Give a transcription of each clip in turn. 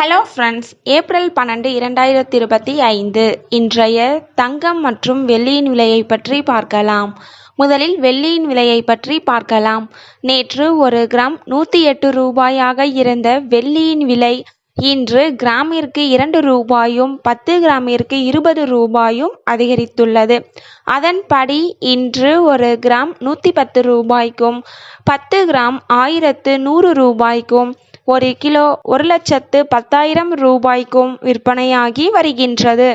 Hello friends April பன்னெண்டு இரண்டாயிரத்தி இருபத்தி ஐந்து. இன்றைய தங்கம் மற்றும் வெள்ளியின் விலையை பற்றி பார்க்கலாம். முதலில் வெள்ளியின் விலையை பற்றி பார்க்கலாம். நேற்று ஒரு கிராம் நூற்றி எட்டு ரூபாயாக இருந்த வெள்ளியின் விலை இன்று கிராமிற்கு இரண்டு ரூபாயும் பத்து கிராமிற்கு இருபது ரூபாயும் அதிகரித்துள்ளது. அதன்படி இன்று ஒரு கிராம் நூற்றி பத்து ரூபாய்க்கும் பத்து கிராம் ஆயிரத்து நூறு ரூபாய்க்கும் ஒரு கிலோ ஒரு லட்சத்து பத்தாயிரம் ரூபாய்க்கும் விற்பனையாகி வருகின்றது.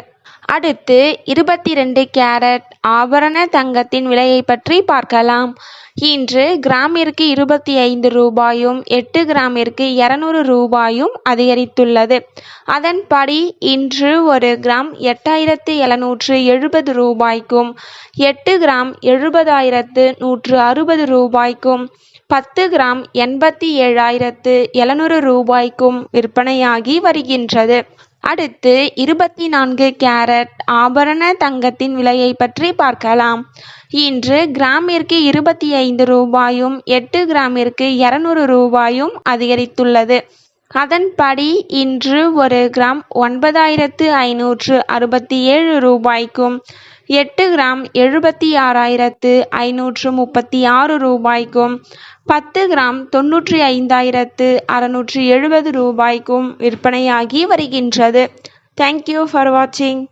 அடுத்து இருபத்தி ரெண்டு கேரட் ஆபரண தங்கத்தின் விலையை பற்றி பார்க்கலாம். இன்று கிராமிற்கு இருபத்தி ஐந்து ரூபாயும் எட்டு கிராமிற்கு இரநூறு ரூபாயும் அதிகரித்துள்ளது. அதன்படி இன்று ஒரு கிராம் எட்டாயிரத்து எழுநூற்று எழுபது ரூபாய்க்கும் எட்டு கிராம் எழுபதாயிரத்து நூற்று அறுபது ரூபாய்க்கும் பத்து கிராம் எண்பத்தி ஏழாயிரத்து எழுநூறு ரூபாய்க்கும் விற்பனையாகி வருகின்றது. அடுத்து இருபத்தி நான்கு கேரட் ஆபரண தங்கத்தின் விலையை பற்றி பார்க்கலாம். இன்று கிராமிற்கு இருபத்தி ஐந்து ரூபாயும் எட்டு கிராமிற்கு இரநூறு ரூபாயும் அதிகரித்துள்ளது. அதன்படி இன்று ஒரு கிராம் ஒன்பதாயிரத்து ஐநூற்று அறுபத்தி ஏழு ரூபாய்க்கும் எட்டு கிராம் எழுபத்தி ஆறாயிரத்து ஐநூற்று முப்பத்தி ஆறு ரூபாய்க்கும் பத்து கிராம் தொண்ணூற்றி ஐந்தாயிரத்து அறநூற்றி எழுபது ரூபாய்க்கும் விற்பனையாகி வருகின்றது. தேங்க்யூ ஃபார் வாட்சிங்